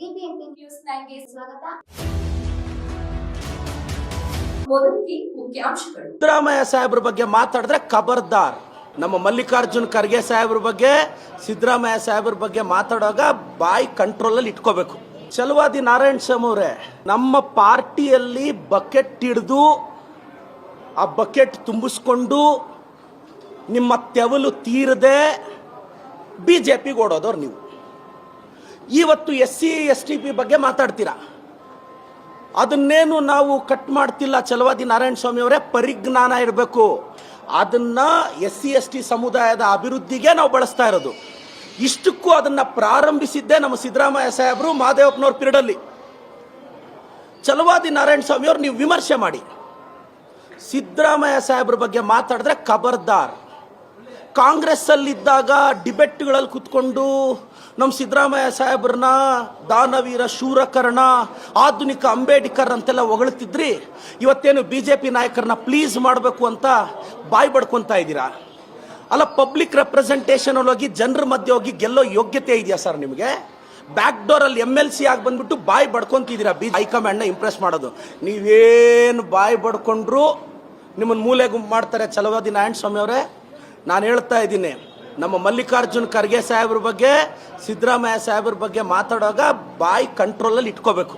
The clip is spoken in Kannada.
ಬಿಬಿಎಂಪಿ ನ್ಯೂಸ್ ನೈನ್ಗೆ ಸ್ವಾಗತ. ಸಿದ್ದರಾಮಯ್ಯ ಸಾಹೇಬ್ರ ಬಗ್ಗೆ ಮಾತಾಡಿದ್ರೆ ಖಬರ್ದಾರ್. ನಮ್ಮ ಮಲ್ಲಿಕಾರ್ಜುನ್ ಖರ್ಗೆ ಸಾಹೇಬ್ರ ಬಗ್ಗೆ, ಸಿದ್ದರಾಮಯ್ಯ ಸಾಹೇಬ್ರ ಬಗ್ಗೆ ಮಾತಾಡುವಾಗ ಬಾಯಿ ಕಂಟ್ರೋಲ್ ಅಲ್ಲಿ ಇಟ್ಕೋಬೇಕು. ಚಲವಾದಿ ನಾರಾಯಣ್ ಸ್ವಾಮಿ ನಮ್ಮ ಪಾರ್ಟಿಯಲ್ಲಿ ಬಕೆಟ್ ಹಿಡಿದು, ಆ ಬಕೆಟ್ ತುಂಬಿಸ್ಕೊಂಡು, ನಿಮ್ಮ ತೆವಲು ತೀರದೆ ಬಿ ಜೆ ಪಿಗೆ ಓಡೋದವ್ರು ನೀವು. ಇವತ್ತು S C S T P ಬಗ್ಗೆ ಮಾತಾಡ್ತೀರಾ? ಅದನ್ನೇನು ನಾವು ಕಟ್ ಮಾಡ್ತಿಲ್ಲ ಚಲವಾದಿ ನಾರಾಯಣ ಸ್ವಾಮಿ ಅವರೇ? ಪರಿಜ್ಞಾನ ಇರಬೇಕು. ಅದನ್ನ ಎಸ್ ಸಿ ಎಸ್ ಟಿ ಸಮುದಾಯದ ಅಭಿವೃದ್ಧಿಗೆ ನಾವು ಬಳಸ್ತಾ ಇರೋದು. ಇಷ್ಟಕ್ಕೂ ಅದನ್ನ ಪ್ರಾರಂಭಿಸಿದ್ದೇ ನಮ್ಮ ಸಿದ್ದರಾಮಯ್ಯ ಸಾಹೇಬರು ಮಹಾದೇವಪ್ಪನವ್ರ ಪಿರಿಯಡಲ್ಲಿ ಚಲವಾದಿ ನಾರಾಯಣ ಸ್ವಾಮಿ ಅವ್ರು ನೀವು ವಿಮರ್ಶೆ ಮಾಡಿ. ಸಿದ್ದರಾಮಯ್ಯ ಸಾಹೇಬ್ರ ಬಗ್ಗೆ ಮಾತಾಡಿದ್ರೆ ಖಬರ್ದಾರ್ ಕಾಂಗ್ರೆಸ್ ಡಿಬೆಟ್ಗಳಲ್ಲಿ ಕುತ್ಕೊಂಡು ನಮ್ಮ ಸಿದ್ದರಾಮಯ್ಯ ಸಾಹೇಬ್ರನ್ನ, ದಾನವೀರ, ಶೂರಕರ್ಣ, ಆಧುನಿಕ ಅಂಬೇಡ್ಕರ್ ಅಂತೆಲ್ಲ ಹೊಗಳ್ತಿದ್ರಿ. ಇವತ್ತೇನು ಬಿ ಜೆ ಪಿ ನಾಯಕರನ್ನ ಪ್ಲೀಸ್ ಮಾಡಬೇಕು ಅಂತ ಬಾಯಿ ಬಡ್ಕೊತಾ ಇದ್ದೀರಾ? ಅಲ್ಲ ಪಬ್ಲಿಕ್ ರೆಪ್ರೆಸೆಂಟೇಷನ್ ಹೋಗಿ, ಜನರ ಮಧ್ಯೆ ಹೋಗಿ ಗೆಲ್ಲೋ ಯೋಗ್ಯತೆ ಇದೆಯಾ ಸರ್ ನಿಮಗೆ? ಬ್ಯಾಕ್ ಡೋರ್ ಅಲ್ಲಿ ಎಂ ಎಲ್ ಸಿ ಆಗಿ ಬಂದ್ಬಿಟ್ಟು ಬಾಯಿ ಬಡ್ಕೊತಿದ್ದೀರಾ ಬಿ ಹೈಕಮಾಂಡ್ನ ಇಂಪ್ರೆಸ್ ಮಾಡೋದು. ನೀವೇನು ಬಾಯಿ ಬಡ್ಕೊಂಡ್ರು ನಿಮ್ಮನ್ನು ಮೂಲೆ ಗುಂಪು ಮಾಡ್ತಾರೆ ಚಲವಾದಿ ನಾರಾಯಣ ಸ್ವಾಮಿ ಅವರೇ? ನಾನು ಹೇಳ್ತಾ ಇದ್ದೀನಿ, ನಮ್ಮ ಮಲ್ಲಿಕಾರ್ಜುನ್ ಖರ್ಗೆ ಸಾಹೇಬ್ರ ಬಗ್ಗೆ, ಸಿದ್ದರಾಮಯ್ಯ ಸಾಹೇಬ್ರ ಬಗ್ಗೆ ಮಾತಾಡುವಾಗ ಬಾಯಿ ಕಂಟ್ರೋಲಲ್ಲಿ ಇಟ್ಕೋಬೇಕು.